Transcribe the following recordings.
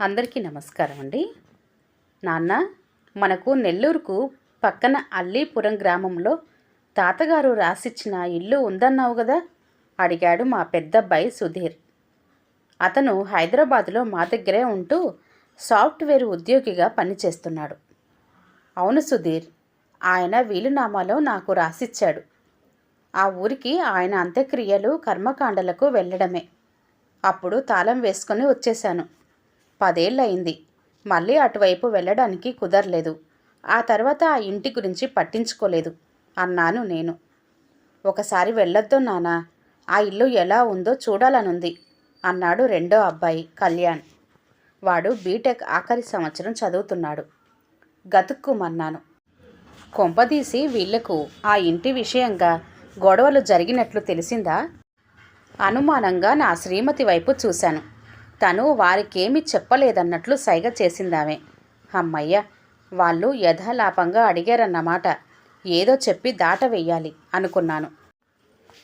అందరికీ నమస్కారం అండి. నాన్న మనకు నెల్లూరుకు పక్కన అల్లీపురం గ్రామంలో తాతగారు రాసిచ్చిన ఇల్లు ఉందన్నావు కదా అడిగాడు మా పెద్దబ్బాయి సుధీర్. అతను హైదరాబాదులో మా దగ్గరే ఉంటూ సాఫ్ట్వేర్ ఉద్యోగిగా పనిచేస్తున్నాడు. అవును సుధీర్ ఆయన వీలునామాలో నాకు రాసిచ్చాడు. ఆ ఊరికి ఆయన అంత్యక్రియలు కర్మకాండలకు వెళ్ళడమే. అప్పుడు తాళం వేసుకొని వచ్చేశాను. పదేళ్ళయింది. మళ్ళీ అటువైపు వెళ్ళడానికి కుదరలేదు. ఆ తర్వాత ఆ ఇంటి గురించి పట్టించుకోలేదు అన్నాను నేను. ఒకసారి వెళ్ళొద్దు నానా ఆ ఇల్లు ఎలా ఉందో చూడాలనుంది అన్నాడు రెండో అబ్బాయి కళ్యాణ్. వాడు బీటెక్ ఆఖరి సంవత్సరం చదువుతున్నాడు. గతుక్కుమన్నాను. కొంపదీసి వీళ్ళకు ఆ ఇంటి విషయంగా గొడవలు జరిగినట్లు తెలిసిందా? అనుమానంగా నా శ్రీమతి వైపు చూశాను. తను వారికేమీ చెప్పలేదన్నట్లు సైగ చేసిందామె. అమ్మయ్య వాళ్ళు యథాలాపంగా అడిగారన్నమాట. ఏదో చెప్పి దాట వెయ్యాలి అనుకున్నాను.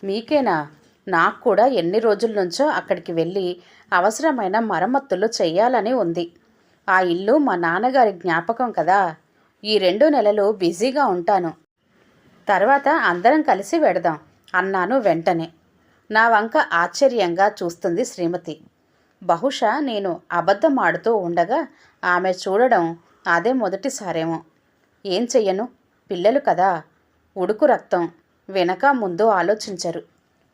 మీకేనా? నాకు కూడా ఎన్ని రోజుల నుంచో అక్కడికి వెళ్ళి అవసరమైన మరమ్మతులు చెయ్యాలని ఉంది. ఆ ఇల్లు మా నాన్నగారి జ్ఞాపకం కదా. ఈ రెండు నెలలు బిజీగా ఉంటాను. తర్వాత అందరం కలిసి వెడదాం అన్నాను వెంటనే. నా వంక ఆశ్చర్యంగా చూస్తుంది శ్రీమతి. బహుశా నేను అబద్ధం ఆడుతూ ఉండగా ఆమె చూడడం అదే మొదటిసారేమో. ఏం చెయ్యను? పిల్లలు కదా. ఉడుకు రక్తం వెనక ముందు ఆలోచించరు.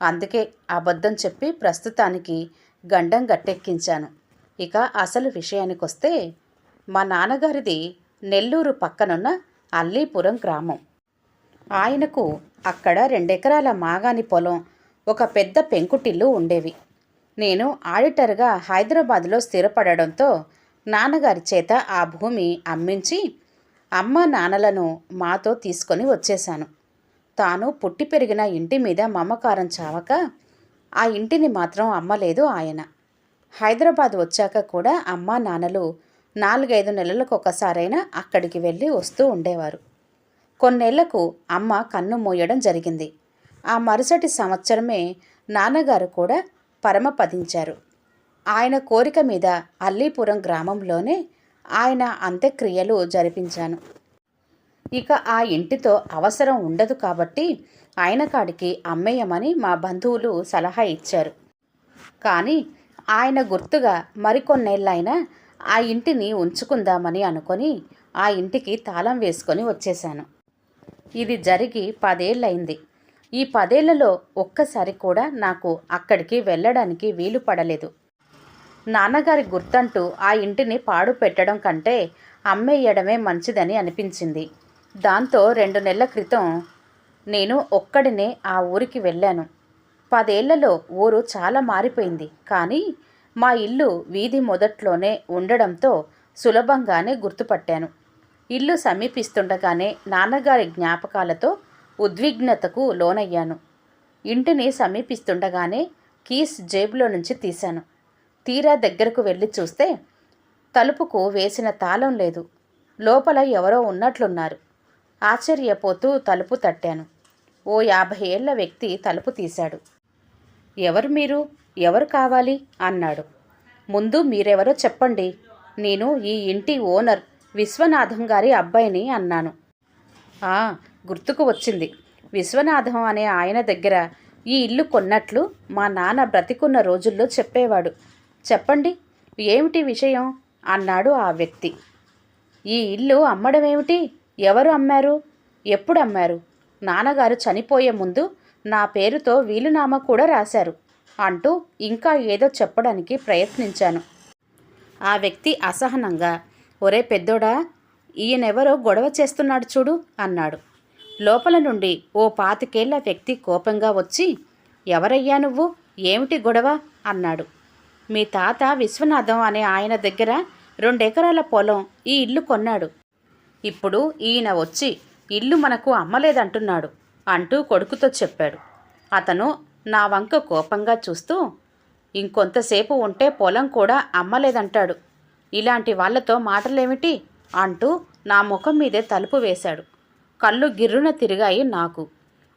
అందుకే అబద్ధం చెప్పి ప్రస్తుతానికి గండం గట్టెక్కించాను. ఇక అసలు విషయానికొస్తే మా నాన్నగారిది నెల్లూరు పక్కనున్న అల్లీపురం గ్రామం. ఆయనకు అక్కడ రెండెకరాల మాగాని పొలం ఒక పెద్ద పెంకుటిల్లు ఉండేవి. నేను ఆడిటర్గా హైదరాబాద్లో స్థిరపడడంతో నాన్నగారి చేత ఆ భూమి అమ్మించి అమ్మ నాన్నలను మాతో తీసుకొని వచ్చేశాను. తాను పుట్టి పెరిగిన ఇంటి మీద మమకారం చావక ఆ ఇంటిని మాత్రం అమ్మలేదు ఆయన. హైదరాబాద్ వచ్చాక కూడా అమ్మ నాన్నలు నాలుగైదు నెలలకు ఒకసారైనా అక్కడికి వెళ్ళి వస్తూ ఉండేవారు. కొన్నేళ్ళకు అమ్మ కన్ను మూయడం జరిగింది. ఆ మరుసటి సంవత్సరమే నాన్నగారు కూడా పరమపదించారు ఆయన కోరిక మీద అల్లీపురం గ్రామంలోనే ఆయన అంత్యక్రియలు జరిపించాను. ఇక ఆ ఇంటితో అవసరం ఉండదు కాబట్టి ఆయన కాడికి అమ్మేయమని మా బంధువులు సలహా ఇచ్చారు. కానీ ఆయన గుర్తుగా మరికొన్నేళ్ళైనా ఆ ఇంటిని ఉంచుకుందామని అనుకొని ఆ ఇంటికి తాళం వేసుకొని వచ్చేశాను. ఇది జరిగి పదేళ్ళయింది. ఈ పదేళ్ళలో ఒక్కసారి కూడా నాకు అక్కడికి వెళ్ళడానికి వీలు పడలేదు. నాన్నగారి గుర్తంటూ ఆ ఇంటిని పాడు పెట్టడం కంటే అమ్మేయడమే మంచిదని అనిపించింది. దాంతో రెండు నెలల క్రితం నేను ఒక్కడినే ఆ ఊరికి వెళ్ళాను. పదేళ్ళలో ఊరు చాలా మారిపోయింది. కానీ మా ఇల్లు వీధి మొదట్లోనే ఉండడంతో సులభంగానే గుర్తుపట్టాను. ఇల్లు సమీపిస్తుండగానే నాన్నగారి జ్ఞాపకాలతో ఉద్విగ్నతకు లోనయ్యాను. ఇంటిని సమీపిస్తుండగానే కీస్ జేబులో నుంచి తీశాను. తీరా దగ్గరకు వెళ్ళి చూస్తే తలుపుకు వేసిన తాళం లేదు. లోపల ఎవరో ఉన్నట్లున్నారు. ఆశ్చర్యపోతూ తలుపు తట్టాను. ఓ యాభై ఏళ్ళ వ్యక్తి తలుపు తీశాడు. ఎవరు మీరు? ఎవరు కావాలి? అన్నాడు. ముందు మీరెవరో చెప్పండి. నేను ఈ ఇంటి ఓనర్ విశ్వనాథం గారి అబ్బాయిని అన్నాను. గుర్తుకు వచ్చింది. విశ్వనాథం అనే ఆయన దగ్గర ఈ ఇల్లు కొన్నట్లు మా నాన్న బ్రతికున్న రోజుల్లో చెప్పేవాడు. చెప్పండి ఏమిటి విషయం? అన్నాడు ఆ వ్యక్తి. ఈ ఇల్లు అమ్మడమేమిటి? ఎవరు అమ్మారు? ఎప్పుడు అమ్మారు? నాన్నగారు చనిపోయే ముందు నా పేరుతో వీలునామా కూడా రాశారు అంటూ ఇంకా ఏదో చెప్పడానికి ప్రయత్నించాను. ఆ వ్యక్తి అసహనంగా ఒరే పెద్దోడా ఈయనెవరో గొడవ చేస్తున్నాడు చూడు అన్నాడు. లోపల నుండి ఓ పాతికేళ్ళ వ్యక్తి కోపంగా వచ్చి ఎవరయ్యా నువ్వు? ఏమిటి గొడవ? అన్నాడు. మీ తాత విశ్వనాథం అనే ఆయన దగ్గర రెండెకరాల పొలం ఈ ఇల్లు కొన్నాడు. ఇప్పుడు ఈయన వచ్చి ఇల్లు మనకు అమ్మలేదంటున్నాడు అంటూ కొడుకుతో చెప్పాడు. అతను నా వంక కోపంగా చూస్తూ ఇంకొంతసేపు ఉంటే పొలం కూడా అమ్మలేదంటాడు. ఇలాంటి వాళ్ళతో మాటలేమిటి? అంటూ నా ముఖం మీదే తలుపు వేశాడు. కళ్ళు గిర్రున తిరిగాయి నాకు.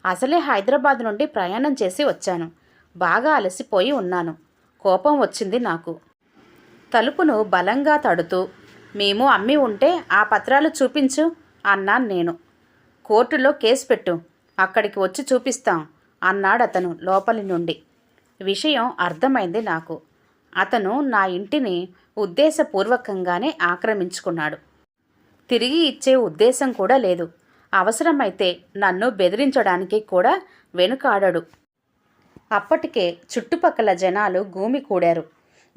అసలే హైదరాబాద్ నుండి ప్రయాణం చేసి వచ్చాను. బాగా అలసిపోయి ఉన్నాను. కోపం వచ్చింది నాకు. తలుపును బలంగా తడుతూ మేము అమ్మి ఉంటే ఆ పత్రాలు చూపించు అన్నాను నేను. కోర్టులో కేసు పెట్టు అక్కడికి వచ్చి చూపిస్తాం అన్నాడు అతను లోపలి నుండి. విషయం అర్థమైంది నాకు. అతను నా ఇంటిని ఉద్దేశపూర్వకంగానే ఆక్రమించుకున్నాడు. తిరిగి ఇచ్చే ఉద్దేశం కూడా లేదు. అవసరమైతే నన్ను బెదిరించడానికి కూడా వెనుకాడడు. అప్పటికే చుట్టుపక్కల జనాలు గూమి కూడారు.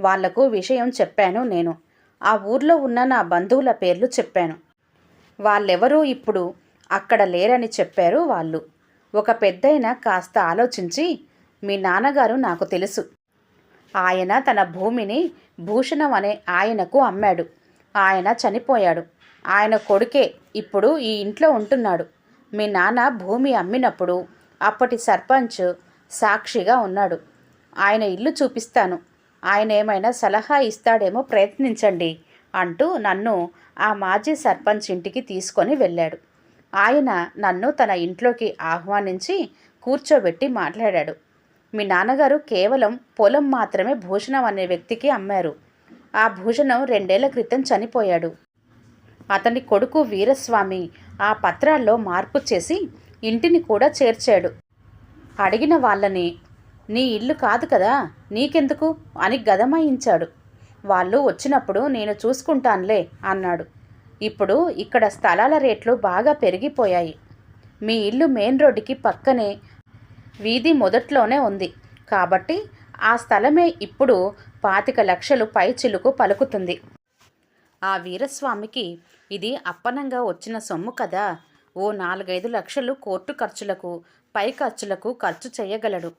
వాళ్ళకు విషయం చెప్పాను నేను. ఆ ఊర్లో ఉన్న నా బంధువుల పేర్లు చెప్పాను. వాళ్ళెవరూ ఇప్పుడు అక్కడ లేరని చెప్పారు వాళ్ళు. ఒక పెద్దయిన కాస్త ఆలోచించి మీ నాన్నగారు నాకు తెలుసు. ఆయన తన భూమిని భూషణం అనే ఆయనకు అమ్మాడు. ఆయన చనిపోయాడు. ఆయన కొడుకే ఇప్పుడు ఈ ఇంట్లో ఉంటున్నాడు. మీ నాన్న భూమి అమ్మినప్పుడు అప్పటి సర్పంచ్ సాక్షిగా ఉన్నాడు. ఆయన ఇల్లు చూపిస్తాను. ఆయన ఏమైనా సలహా ఇస్తాడేమో ప్రయత్నించండి అంటూ నన్ను ఆ మాజీ సర్పంచ్ ఇంటికి తీసుకొని వెళ్ళాడు. ఆయన నన్ను తన ఇంట్లోకి ఆహ్వానించి కూర్చోబెట్టి మాట్లాడాడు. మీ నాన్నగారు కేవలం పొలం మాత్రమే భూషణం అనే వ్యక్తికి అమ్మారు. ఆ భూషణం రెండేళ్ళ క్రితం చనిపోయాడు. అతని కొడుకు వీరస్వామి ఆ పత్రాల్లో మార్పు చేసి ఇంటిని కూడా చేర్చాడు. అడిగిన వాళ్ళని నీ ఇల్లు కాదు కదా నీకెందుకు? అని గదమాయించాడు. వాళ్ళు వచ్చినప్పుడు నేను చూసుకుంటానులే అన్నాడు. ఇప్పుడు ఇక్కడ స్థలాల రేట్లు బాగా పెరిగిపోయాయి. మీ ఇల్లు మెయిన్ రోడ్డుకి పక్కనే వీధి మొదట్లోనే ఉంది. కాబట్టి ఆ స్థలమే ఇప్పుడు పాతిక లక్షలు పై చిలుకు పలుకుతుంది. ఆ వీరస్వామికి ఇది అప్పనంగా వచ్చిన సొమ్ము కదా. ఓ నాలుగైదు లక్షలు కోర్టు ఖర్చులకు పై ఖర్చులకు ఖర్చు చేయగలడు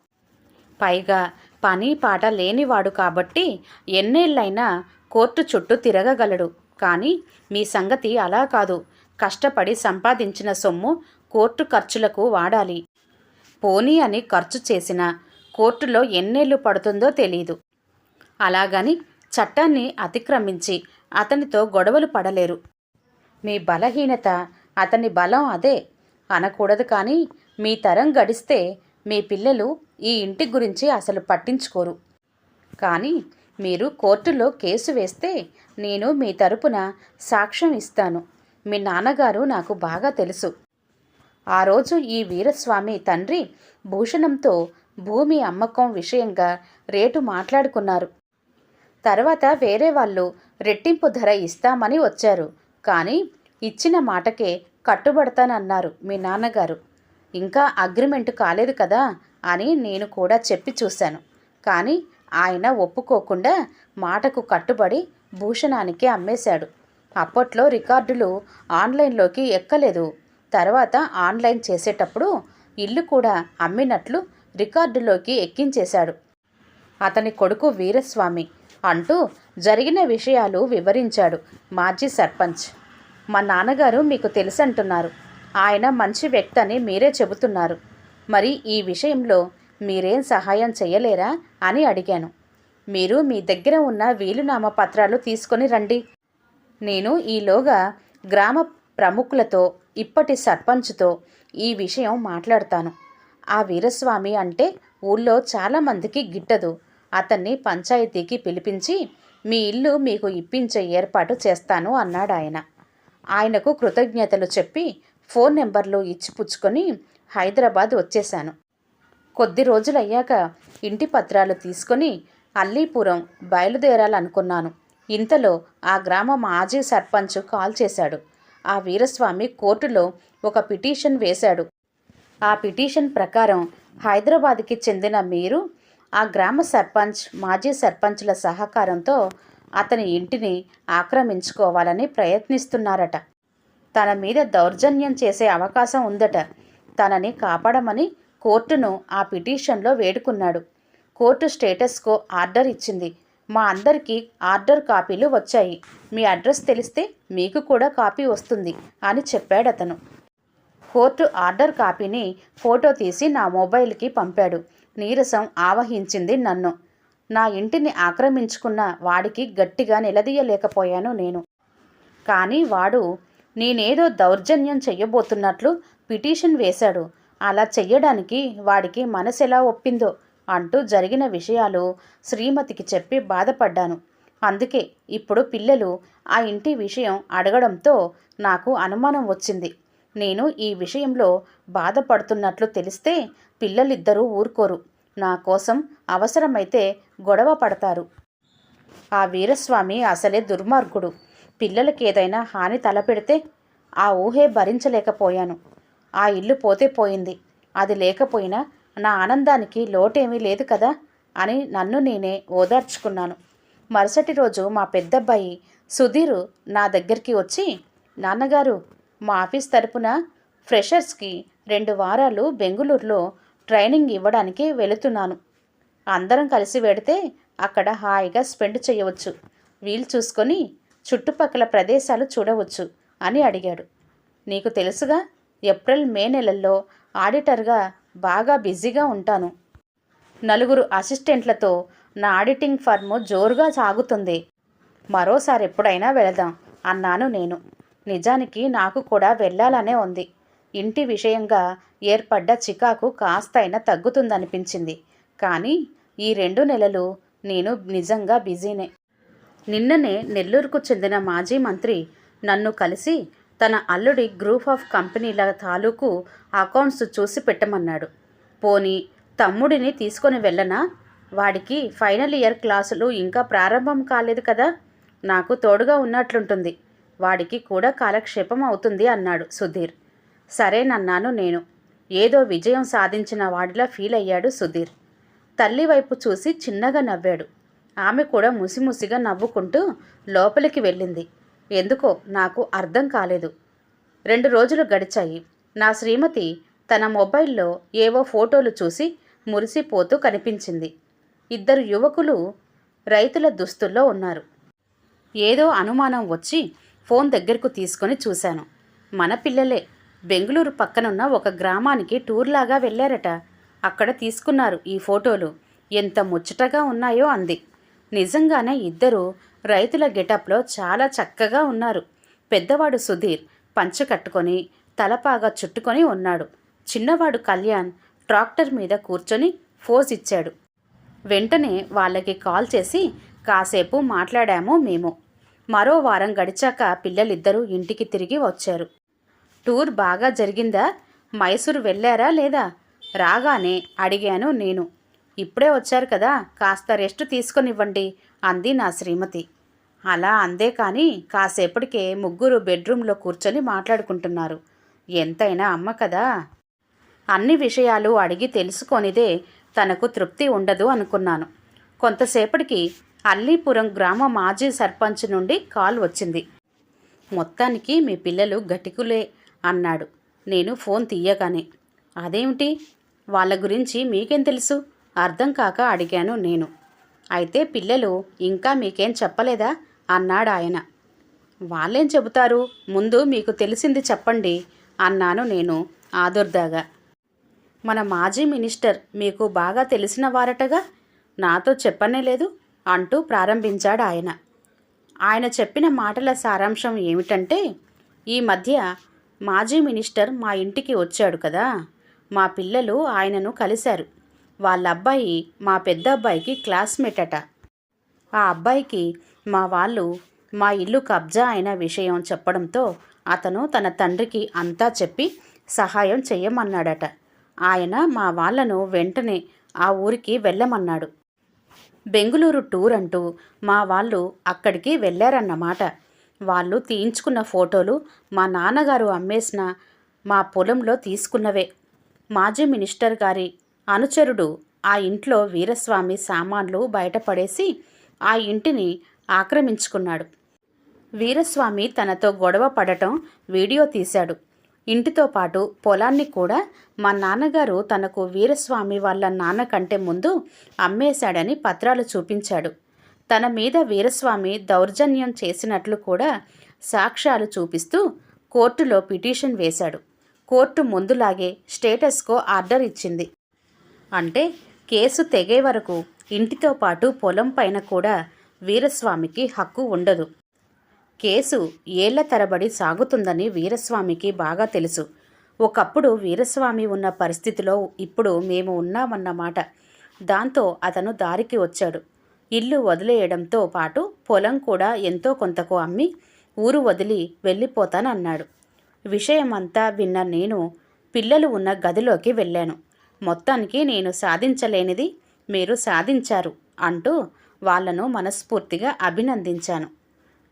పైగా పని పాట లేనివాడు కాబట్టి ఎన్నేళ్ళైనా కోర్టు చుట్టూ తిరగగలడు. కానీ మీ సంగతి అలా కాదు. కష్టపడి సంపాదించిన సొమ్ము కోర్టు ఖర్చులకు వాడాలి. పోనీ అని ఖర్చు చేసిన కోర్టులో ఎన్నేళ్ళు పడుతుందో తెలీదు. అలాగని చట్టాన్ని అతిక్రమించి అతనితో గొడవలు పడలేరు. మీ బలహీనత అతని బలం అదే. అనకూడదు కానీ మీ తరం గడిస్తే మీ పిల్లలు ఈ ఇంటి గురించి అసలు పట్టించుకోరు. కానీ మీరు కోర్టులో కేసు వేస్తే నేను మీ తరపున సాక్ష్యం ఇస్తాను. మీ నాన్నగారు నాకు బాగా తెలుసు. ఆ రోజు ఈ వీరస్వామి తండ్రి భూషణంతో భూమి అమ్మకం విషయంగా రేటు మాట్లాడుకున్నారు. తర్వాత వేరే వాళ్ళు రెట్టింపు ధర ఇస్తామని వచ్చారు. కానీ ఇచ్చిన మాటకే కట్టుబడతానన్నారు మీ నాన్నగారు. ఇంకా అగ్రిమెంట్ కాలేదు కదా అని నేను కూడా చెప్పి చూశాను. కానీ ఆయన ఒప్పుకోకుండా మాటకు కట్టుబడి భూషణానికి అమ్మేశాడు. అప్పట్లో రికార్డులు ఆన్లైన్లోకి ఎక్కలేదు. తర్వాత ఆన్లైన్ చేసేటప్పుడు ఇల్లు కూడా అమ్మినట్లు రికార్డులోకి ఎక్కించేశాడు. అతని కొడుకు వీరస్వామి అంటూ జరిగిన విషయాలు వివరించాడు మాజీ సర్పంచ్. మా నాన్నగారు మీకు తెలుసంటున్నారు. ఆయన మంచి వ్యక్తి అని మీరే చెబుతున్నారు. మరి ఈ విషయంలో మీరేం సహాయం చేయలేరా అని అడిగాను. మీరు మీ దగ్గర ఉన్న వీలునామా పత్రాలు తీసుకొని రండి. నేను ఈలోగా గ్రామ ప్రముఖులతో ఇప్పటి సర్పంచ్తో ఈ విషయం మాట్లాడతాను. ఆ వీరస్వామి అంటే ఊళ్ళో చాలామందికి గిట్టదు. అతన్ని పంచాయతీకి పిలిపించి మీ ఇల్లు మీకు ఇప్పించే ఏర్పాటు చేస్తాను అన్నాడు ఆయన. ఆయనకు కృతజ్ఞతలు చెప్పి ఫోన్ నెంబర్లు ఇచ్చిపుచ్చుకొని హైదరాబాద్ వచ్చేశాను. కొద్ది రోజులయ్యాక ఇంటి పత్రాలు తీసుకొని అల్లీపురం బయలుదేరాలనుకున్నాను. ఇంతలో ఆ గ్రామ మాజీ సర్పంచ్ కాల్ చేశాడు. ఆ వీరస్వామి కోర్టులో ఒక పిటిషన్ వేశాడు. ఆ పిటిషన్ ప్రకారం హైదరాబాద్కి చెందిన మీరు ఆ గ్రామ సర్పంచ్ మాజీ సర్పంచ్ల సహకారంతో అతని ఇంటిని ఆక్రమించుకోవాలని ప్రయత్నిస్తున్నారట. తన మీద దౌర్జన్యం చేసే అవకాశం ఉందట. తనని కాపాడమని కోర్టును ఆ పిటిషన్లో వేడుకున్నాడు. కోర్టు స్టేటస్కో ఆర్డర్ ఇచ్చింది. మా అందరికీ ఆర్డర్ కాపీలు వచ్చాయి. మీ అడ్రస్ తెలిస్తే మీకు కూడా కాపీ వస్తుంది అని చెప్పాడు అతను కోర్టు ఆర్డర్ కాపీని ఫోటో తీసి నా మొబైల్కి పంపాడు. నీరసం ఆవహించింది నన్ను. నా ఇంటిని ఆక్రమించుకున్న వాడికి గట్టిగా నిలదీయలేకపోయాను నేను. కానీ వాడు నేనేదో దౌర్జన్యం చెయ్యబోతున్నట్లు పిటిషన్ వేశాడు. అలా చెయ్యడానికి వాడికి మనసెలా ఒప్పిందో అంటూ జరిగిన విషయాలు శ్రీమతికి చెప్పి బాధపడ్డాను. అందుకే ఇప్పుడు పిల్లలు ఆ ఇంటి విషయం అడగడంతో నాకు అనుమానం వచ్చింది. నేను ఈ విషయంలో బాధపడుతున్నట్లు తెలిస్తే పిల్లలిద్దరూ ఊరుకోరు. నా కోసం అవసరమైతే గొడవ పడతారు. ఆ వీరస్వామి అసలే దుర్మార్గుడు. పిల్లలకి ఏదైనా హాని తలపెడితే ఆ ఊహే భరించలేకపోయాను. ఆ ఇల్లు పోతే పోయింది. అది లేకపోయినా నా ఆనందానికి లోటేమీ లేదు కదా అని నన్ను నేనే ఓదార్చుకున్నాను. మరుసటి రోజు మా పెద్దబ్బాయి సుధీరు నా దగ్గరికి వచ్చి నాన్నగారు మా ఆఫీస్ తరపున ఫ్రెషర్స్కి రెండు వారాలు బెంగుళూరులో ట్రైనింగ్ ఇవ్వడానికి వెళుతున్నాను. అందరం కలిసి వెడితే అక్కడ హాయిగా స్పెండ్ చేయవచ్చు. వీలు చూసుకొని చుట్టుపక్కల ప్రదేశాలు చూడవచ్చు అని అడిగాడు. నీకు తెలుసుగా ఏప్రిల్ మే నెలల్లో ఆడిటర్గా బాగా బిజీగా ఉంటాను. నలుగురు అసిస్టెంట్లతో నా ఆడిటింగ్ ఫర్మ్ జోరుగా సాగుతుంది. మరోసారి ఎప్పుడైనా వెళదాం అన్నాను నేను. నిజానికి నాకు కూడా వెళ్ళాలనే ఉంది. ఇంటి విషయంగా ఏర్పడ్డ చికాకు కాస్తైనా తగ్గుతుందనిపించింది. కానీ ఈ రెండు నెలలు నేను నిజంగా బిజీనే. నిన్ననే నెల్లూరుకు చెందిన మాజీ మంత్రి నన్ను కలిసి తన అల్లుడి గ్రూప్ ఆఫ్ కంపెనీల తాలూకు అకౌంట్స్ చూసి పెట్టమన్నాడు. పోనీ తమ్ముడిని తీసుకొని వెళ్ళనా? వాడికి ఫైనల్ ఇయర్ క్లాసులు ఇంకా ప్రారంభం కాలేదు కదా? నాకు తోడుగా ఉన్నట్లుంటుంది. వాడికి కూడా కాలక్షేపం అవుతుంది అన్నాడు సుధీర్. సరేనన్నాను నేను. ఏదో విజయం సాధించిన వాడిలా ఫీల్ అయ్యాడు సుధీర్. తల్లి వైపు చూసి చిన్నగా నవ్వాడు. ఆమె కూడా ముసిముసిగా నవ్వుకుంటూ లోపలికి వెళ్ళింది. ఎందుకో నాకు అర్థం కాలేదు. రెండు రోజులు గడిచాయి. నా శ్రీమతి తన మొబైల్లో ఏవో ఫోటోలు చూసి మురిసిపోతూ కనిపించింది. ఇద్దరు యువకులు రైతుల దుస్తుల్లో ఉన్నారు. ఏదో అనుమానం వచ్చి ఫోన్ దగ్గరకు తీసుకొని చూశాను. మన పిల్లలే. బెంగళూరు పక్కనున్న ఒక గ్రామానికి టూర్లాగా వెళ్ళారట. అక్కడ తీసుకున్నారు ఈ ఫోటోలు. ఎంత ముచ్చటగా ఉన్నాయో అంది. నిజంగానే ఇద్దరు రైతుల గెటప్లో చాలా చక్కగా ఉన్నారు. పెద్దవాడు సుధీర్ పంచ కట్టుకొని తలపాగా చుట్టుకొని ఉన్నాడు. చిన్నవాడు కళ్యాణ్ ట్రాక్టర్ మీద కూర్చొని ఫోజ్ ఇచ్చాడు. వెంటనే వాళ్ళకి కాల్ చేసి కాసేపు మాట్లాడాము మేము. మరో వారం గడిచాక పిల్లలిద్దరూ ఇంటికి తిరిగి వచ్చారు. టూర్ బాగా జరిగిందా? మైసూరు వెళ్ళారా లేదా? రాగానే అడిగాను నేను. ఇప్పుడే వచ్చారు కదా కాస్త రెస్ట్ తీసుకొనివ్వండి అంది నా శ్రీమతి. అలా అందే కానీ కాసేపటికే ముగ్గురు బెడ్రూమ్లో కూర్చొని మాట్లాడుకుంటున్నారు. ఎంతైనా అమ్మ కదా. అన్ని విషయాలు అడిగి తెలుసుకొనిదే తనకు తృప్తి ఉండదు అనుకున్నాను. కొంతసేపటికి అల్లీపురం గ్రామ మాజీ సర్పంచ్ నుండి కాల్ వచ్చింది. మొత్తానికి మీ పిల్లలు గటికులే అన్నాడు. నేను ఫోన్ తీయగానే అదేమిటి? వాళ్ళ గురించి మీకేం తెలుసు? అర్థం కాక అడిగాను నేను. అయితే పిల్లలు ఇంకా మీకేం చెప్పలేదా? అన్నాడు ఆయన. వాళ్ళేం చెబుతారు? ముందు మీకు తెలిసింది చెప్పండి అన్నాను నేను ఆదుర్దాగా. మన మాజీ మినిస్టర్ మీకు బాగా తెలిసిన వారటగా? నాతో చెప్పనే లేదు? అంటూ ప్రారంభించాడు ఆయన ఆయన చెప్పిన మాటల సారాంశం ఏమిటంటే ఈ మధ్య మాజీ మినిస్టర్ మా ఇంటికి వచ్చాడు కదా మా పిల్లలు ఆయనను కలిశారు. వాళ్ళ అబ్బాయి మా పెద్ద అబ్బాయికి క్లాస్మేట్ అట. ఆ అబ్బాయికి మా వాళ్ళు మా ఇల్లు కబ్జా అయిన విషయం చెప్పడంతో అతను తన తండ్రికి అంతా చెప్పి సహాయం చేయమన్నాడట ఆయన మా వాళ్ళను వెంటనే ఆ ఊరికి వెళ్ళమన్నాడు. బెంగుళూరు టూర్ అంటూ మా వాళ్ళు అక్కడికి వెళ్ళారన్నమాట. వాళ్ళు తీయించుకున్న ఫోటోలు మా నాన్నగారు అమ్మేసిన మా పొలంలో తీసుకున్నవే. మాజీ మినిస్టర్ గారి అనుచరుడు ఆ ఇంట్లో వీరస్వామి సామాన్లు బయటపడేసి ఆ ఇంటిని ఆక్రమించుకున్నాడు. వీరస్వామి తనతో గొడవ పడటం వీడియో తీశాడు. ఇంటితో పాటు పొలాన్ని కూడా మా నాన్నగారు తనకు వీరస్వామి వాళ్ళ నాన్న కంటే ముందు అమ్మేశాడని పత్రాలు చూపించాడు. తన మీద వీరస్వామి దౌర్జన్యం చేసినట్లు కూడా సాక్ష్యాలు చూపిస్తూ కోర్టులో పిటిషన్ వేశాడు. కోర్టు ముందులాగే స్టేటస్కో ఆర్డర్ ఇచ్చింది. అంటే కేసు తెగే వరకు ఇంటితో పాటు పొలం పైన కూడా వీరస్వామికి హక్కు ఉండదు. కేసు ఏళ్ళ తరబడి సాగుతుందని వీరస్వామికి బాగా తెలుసు. ఒకప్పుడు వీరస్వామి ఉన్న పరిస్థితిలో ఇప్పుడు మేము ఉన్నామన్నమాట దాంతో అతను దారికి వచ్చాడు. ఇల్లు వదిలేయడంతో పాటు పొలం కూడా ఎంతో కొంతకు అమ్మి ఊరు వదిలి వెళ్ళిపోతానన్నాడు. విషయమంతా విన్న నేను పిల్లలు ఉన్న గదిలోకి వెళ్ళాను. మొత్తానికి నేను సాధించలేనిది మీరు సాధించారు అంటూ వాళ్ళను మనస్ఫూర్తిగా అభినందించాను.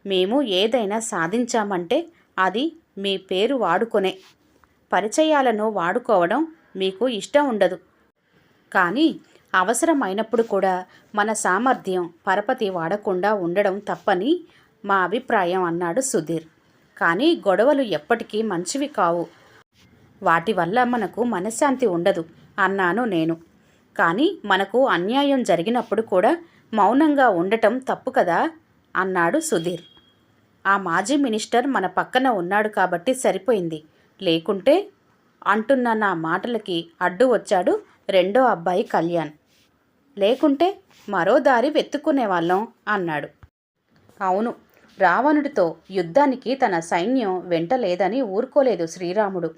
మేము ఏదైనా సాధించామంటే అది మీ పేరు వాడుకొనే. పరిచయాలను వాడుకోవడం మీకు ఇష్టం ఉండదు. కానీ అవసరమైనప్పుడు కూడా మన సామర్థ్యం పరపతి వాడకుండా ఉండడం తప్పని మా అభిప్రాయం అన్నాడు సుధీర్. కానీ గొడవలు ఎప్పటికీ మంచివి కావు. వాటి వల్ల మనకు మనశ్శాంతి ఉండదు అన్నాను నేను. కానీ మనకు అన్యాయం జరిగినప్పుడు కూడా మౌనంగా ఉండటం తప్పు కదా? అన్నాడు సుధీర్. ఆ మాజీ మినిస్టర్ మన పక్కన ఉన్నాడు కాబట్టి సరిపోయింది. లేకుంటే అంటున్న నా మాటలకి అడ్డు వచ్చాడు రెండో అబ్బాయి కళ్యాణ్. లేకుంటే మరో దారి వెతుక్కునేవాళ్ళం అన్నాడు. అవును రావణుడితో యుద్ధానికి తన సైన్యం వెంట లేదని ఊరుకోలేదు శ్రీరాముడు.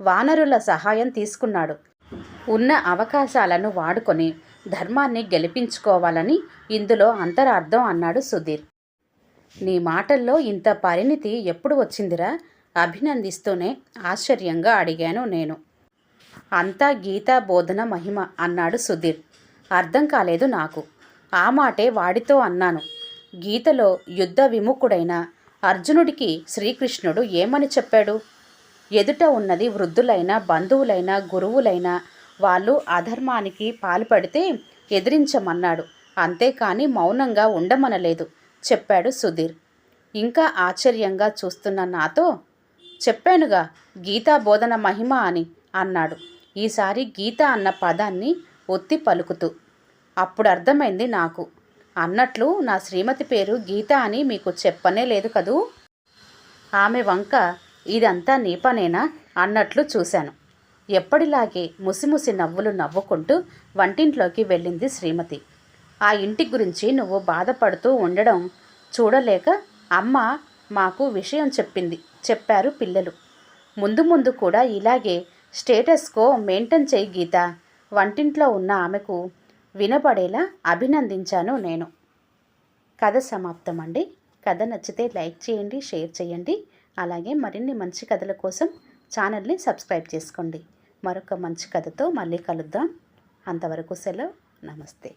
వానరుల సహాయం తీసుకున్నాడు. ఉన్న అవకాశాలను వాడుకొని ధర్మాన్ని గెలిపించుకోవాలని ఇందులో అంతరార్థం అన్నాడు సుధీర్. నీ మాటల్లో ఇంత పరిణితి ఎప్పుడు వచ్చిందిరా? అభినందిస్తూనే ఆశ్చర్యంగా అడిగాను నేను. అంతా గీతా బోధన మహిమ అన్నాడు సుధీర్. అర్థం కాలేదు నాకు. ఆ మాటే వాడితో అన్నాను. గీతలో యుద్ధ విముఖుడైన అర్జునుడికి శ్రీకృష్ణుడు ఏమని చెప్పాడు? ఎదుట ఉన్నది వృద్ధులైన బంధువులైన గురువులైన వాళ్ళు అధర్మానికి పాల్పడితే ఎదిరించమన్నాడు. అంతేకాని మౌనంగా ఉండమనలేదు. చెప్పాడు సుధీర్. ఇంకా ఆశ్చర్యంగా చూస్తున్న నాతో చెప్పానుగా గీతా బోధన మహిమ అని అన్నాడు. ఈసారి గీత అన్న పదాన్ని ఒత్తి పలుకుతూ అప్పుడు అర్థమైంది నాకు. అన్నట్లు నా శ్రీమతి పేరు గీత అని మీకు చెప్పనే లేదు కదూ? ఆమె వంక ఇదంతా నీ పనేనా అన్నట్లు చూశాను. ఎప్పటిలాగే ముసిముసి నవ్వులు నవ్వుకుంటూ వంటింట్లోకి వెళ్ళింది శ్రీమతి. ఆ ఇంటి గురించి నువ్వు బాధపడుతూ ఉండడం చూడలేక అమ్మ మాకు విషయం చెప్పింది. చెప్పారు పిల్లలు. ముందు ముందు కూడా ఇలాగే స్టేటస్కో మెయింటైన్ చేయి గీత. వంటింట్లో ఉన్న ఆమెకు వినపడేలా అభినందించాను నేను. కథ సమాప్తం అండి కథ నచ్చితే లైక్ చేయండి షేర్ చేయండి. అలాగే మరిన్ని మంచి కథల కోసం ఛానల్ని సబ్స్క్రైబ్ చేసుకోండి. మరొక మంచి కథతో మళ్ళీ కలుద్దాం. అంతవరకు సెలవు. నమస్తే.